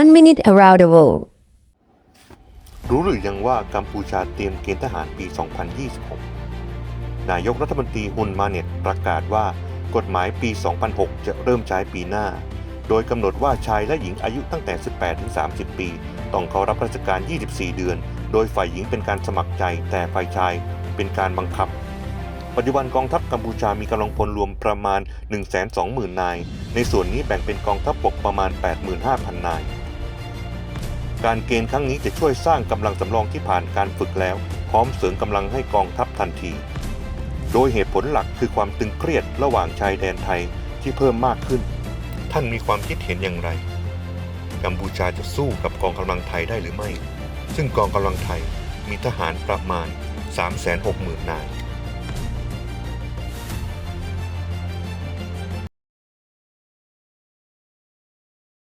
One minute around the world. รู้หรือยังว่ากัมพูชาเตรียมเกณฑ์ทหารปี 2026 นายกรัฐมนตรีฮุนมาเน็ตประกาศว่ากฎหมายปี 2006 จะเริ่มใช้ปีหน้า โดยกำหนดว่าชายและหญิงอายุตั้งแต่ 18 ถึง 30 ปี ต้องเข้ารับราชการ 24 เดือน โดยฝ่ายหญิงเป็นการสมัครใจ แต่ฝ่ายชายเป็นการบังคับ ปัจจุบันกองทัพกัมพูชามีกำลังพลรวมประมาณ 120,000 นาย ในส่วนนี้แบ่งเป็นกองทัพบกประมาณ 85,000 นาย การเกณฑ์ครั้งนี้จะช่วยสร้างกำลังสำรองที่ผ่านการฝึกแล้ว พร้อมเสริมกำลังให้กองทัพทันที โดยเหตุผลหลักคือความตึงเครียดระหว่างชายแดนไทยที่เพิ่มมากขึ้น ท่านมีความคิดเห็นอย่างไร กัมพูชาจะสู้กับกองกำลังไทยได้หรือไม่ ซึ่งกองกำลังไทยมีทหารประมาณ 360,000 นาย